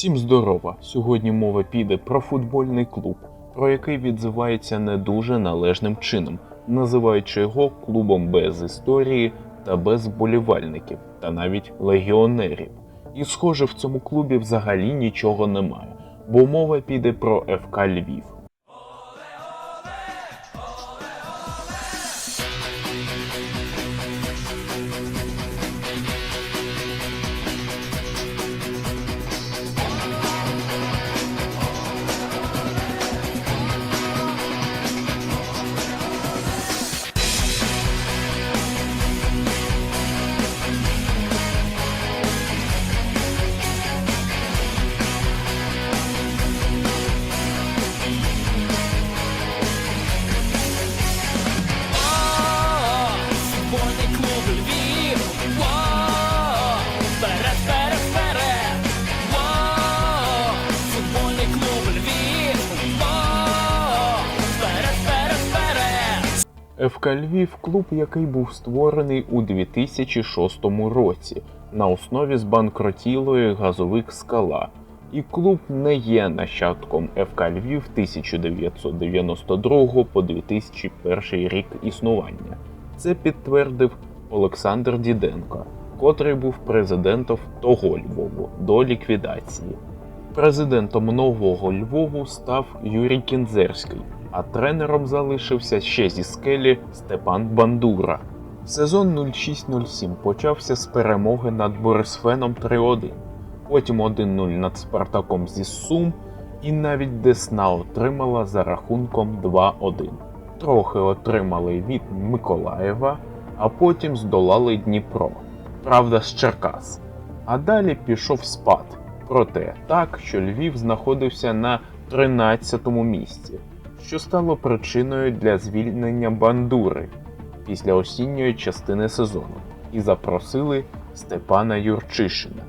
Всім здорова! Сьогодні мова піде про футбольний клуб, про який відзивається не дуже належним чином, називаючи його клубом без історії та без вболівальників, та навіть легіонерів. І схоже, в цьому клубі взагалі нічого немає, бо мова піде про ФК Львів. ФК Львів клуб, який був створений у 2006 році на основі збанкротілої газовик Скала. І клуб не є нащадком ФК Львів 1992 по 2001 рік існування. Це підтвердив Олександр Діденко, котрий був президентом того Львову до ліквідації. Президентом нового Львову став Юрій Кінзерський, а тренером залишився ще зі скелі Степан Бандура. Сезон 06-07 почався з перемоги над Борисфеном 3-1, потім 1-0 над Спартаком зі Сум, і навіть Десна отримала за рахунком 2-1. Трохи отримали від Миколаєва, а потім здолали Дніпро. Правда, з Черкас. А далі пішов спад. Проте так, що Львів знаходився на 13-му місці, що стало причиною для звільнення бандури після осінньої частини сезону, і запросили Степана Юрчишина.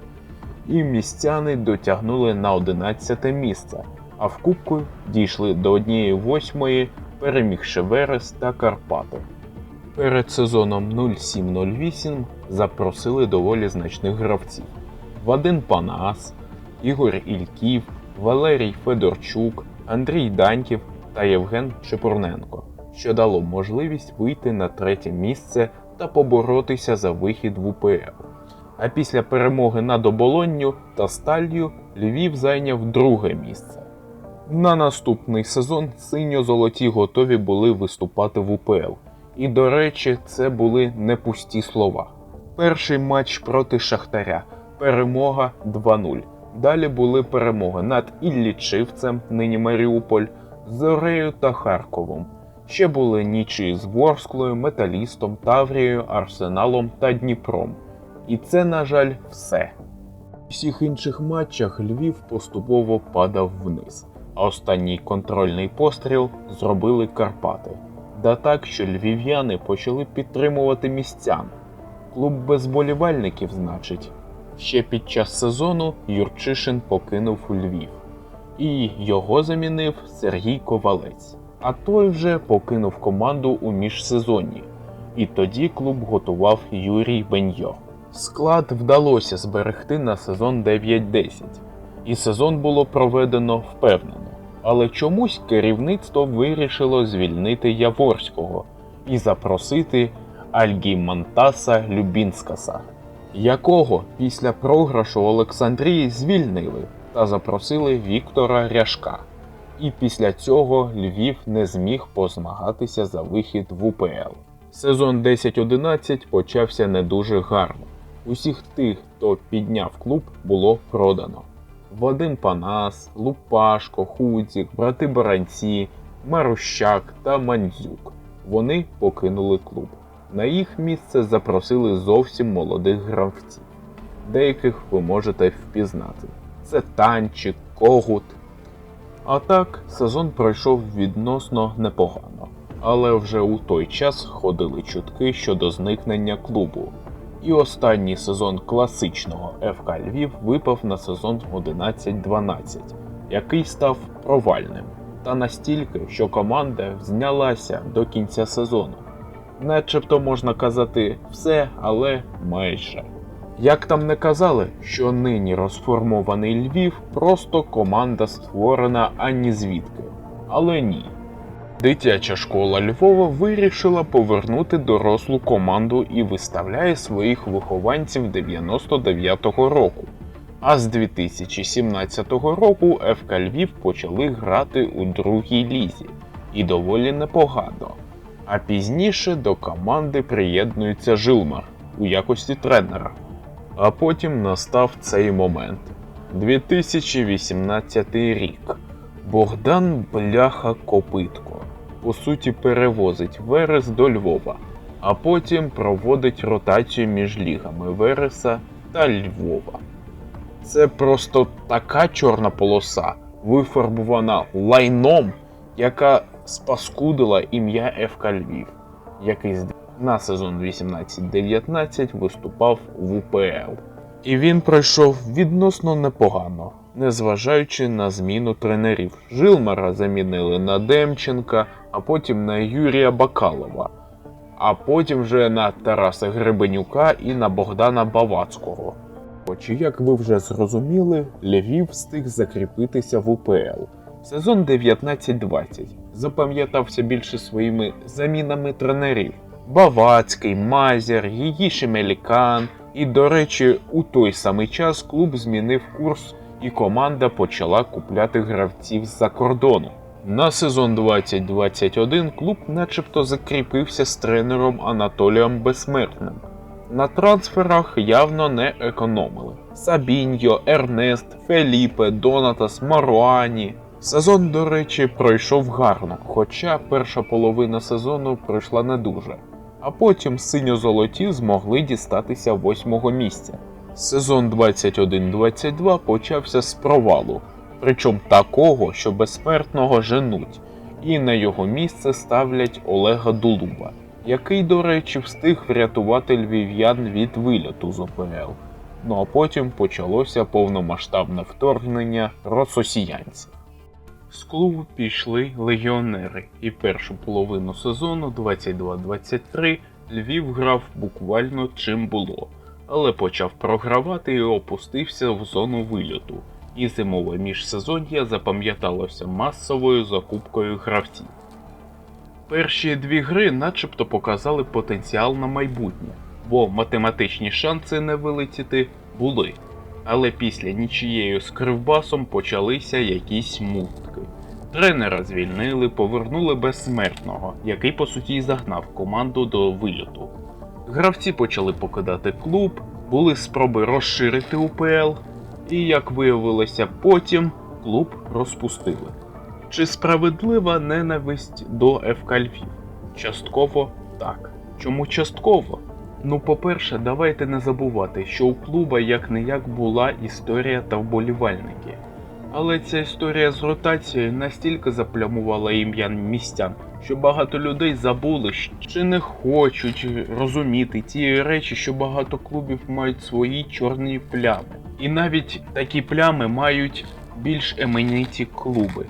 І містяни дотягнули на 11 місце, а в Кубку дійшли до 1-8, перемігши Верес та Карпати. Перед сезоном 07-08 запросили доволі значних гравців. Вадим Панас, Ігор Ільків, Валерій Федорчук, Андрій Даньків та Євген Чепурненко, що дало можливість вийти на третє місце та поборотися за вихід в УПЛ. А після перемоги над Оболонню та Сталью Львів зайняв друге місце. На наступний сезон синьо-золоті готові були виступати в УПЛ. І, до речі, це були не пусті слова. Перший матч проти Шахтаря. Перемога 2-0. Далі були перемоги над Іллічивцем, нині Маріуполь, Зорею та Харковом. Ще були нічі з Ворсклою, Металістом, Таврією, Арсеналом та Дніпром. І це, на жаль, все. У всіх інших матчах Львів поступово падав вниз, а останній контрольний постріл зробили Карпати. Да так, що львів'яни почали підтримувати містян. Клуб без болівальників, значить. Ще під час сезону Юрчишин покинув Львів, і його замінив Сергій Ковалець. А той вже покинув команду у міжсезонні. І тоді клуб готував Юрій Беньо. Склад вдалося зберегти на сезон 9-10, і сезон було проведено впевнено. Але чомусь керівництво вирішило звільнити Яворського і запросити Альгімантаса Любінскаса, якого після програшу Олександрії звільнили та запросили Віктора Ряшка. І після цього Львів не зміг позмагатися за вихід в УПЛ. Сезон 10-11 почався не дуже гарно. Усіх тих, хто підняв клуб, було продано. Вадим Панас, Лупашко, Худзік, брати Баранці, Марущак та Мандзюк. Вони покинули клуб. На їх місце запросили зовсім молодих гравців. Деяких ви можете впізнати. Це Танчик, Когут. А так, сезон пройшов відносно непогано. Але вже у той час ходили чутки щодо зникнення клубу. І останній сезон класичного ФК Львів випав на сезон 11-12, який став провальним. Та настільки, що команда знялася до кінця сезону. Начебто можна казати все, але майже. Як там не казали, що нині розформований Львів просто команда створена ані звідки. Але ні. Дитяча школа Львова вирішила повернути дорослу команду і виставляє своїх вихованців 99-го року. А з 2017 року ФК Львів почали грати у другій лізі, і доволі непогано. А пізніше до команди приєднується Жилмар у якості тренера. А потім настав цей момент 2018 рік. Богдан Бляха Копитко по суті перевозить Верес до Львова, а потім проводить ротацію між лігами Вереса та Львова. Це просто така чорна полоса, вифарбована лайном, яка спаскудила ім'я ФК Львів, який з- на сезон 18-19 виступав в УПЛ. І він пройшов відносно непогано, незважаючи на зміну тренерів. Жилмара замінили на Демченка, а потім на Юрія Бакалова, а потім вже на Тараса Гребенюка і на Богдана Бавацького. Хоч, як ви вже зрозуміли, Львів встиг закріпитися в УПЛ. Сезон 19-20 запам'ятався більше своїми замінами тренерів. Бавацький, Мазер, її Шемелікан. І, до речі, у той самий час клуб змінив курс і команда почала купляти гравців з-за кордону. На сезон 2021 клуб начебто закріпився з тренером Анатолієм Безсмертним. На трансферах явно не економили. Сабіньо, Ернест, Феліпе, Донатас, Маруані. Сезон, до речі, пройшов гарно, хоча перша половина сезону пройшла не дуже. А потім синьо-золоті змогли дістатися восьмого місця. Сезон 21-22 почався з провалу, причому такого, що безсмертного женуть, і на його місце ставлять Олега Дулуба, який, до речі, встиг врятувати львів'ян від вильоту з ОПЛ. Ну а потім почалося повномасштабне вторгнення рососіянців. З клубу пішли легіонери, і першу половину сезону 22-23 Львів грав буквально чим було, але почав програвати і опустився в зону вильоту. І зимове міжсезоння запам'яталося масовою закупкою гравців. Перші дві гри начебто показали потенціал на майбутнє, бо математичні шанси не вилетіти були. Але після нічією з кривбасом почалися якісь мутки. Тренера звільнили, повернули безсмертного, який по суті загнав команду до вильоту. Гравці почали покидати клуб, були спроби розширити УПЛ, і, як виявилося потім, клуб розпустили. Чи справедлива ненависть до ФК Львів? Частково так. Чому частково? Ну, по-перше, давайте не забувати, що у клуба як не як була історія та вболівальники. Але ця історія з ротацією настільки заплямувала ім'я містян, що багато людей забули чи не хочуть розуміти ті речі, що багато клубів мають свої чорні плями. І навіть такі плями мають більш емениті клуби.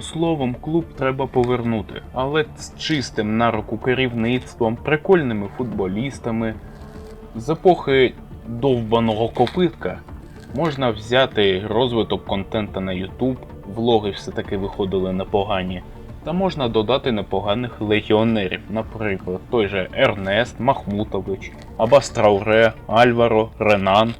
Словом, клуб треба повернути, але з чистим на руку керівництвом, прикольними футболістами. З епохи довбаного копитка можна взяти розвиток контента на YouTube, влоги все-таки виходили непогані. Та можна додати непоганих легіонерів, наприклад, той же Ернест, Махмутович, Абас Трауре, Альваро, Ренан.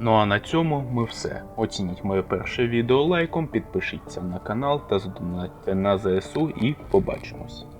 Ну а на цьому ми все. Оцініть моє перше відео лайком, підпишіться на канал та задонатьте на ЗСУ і побачимось.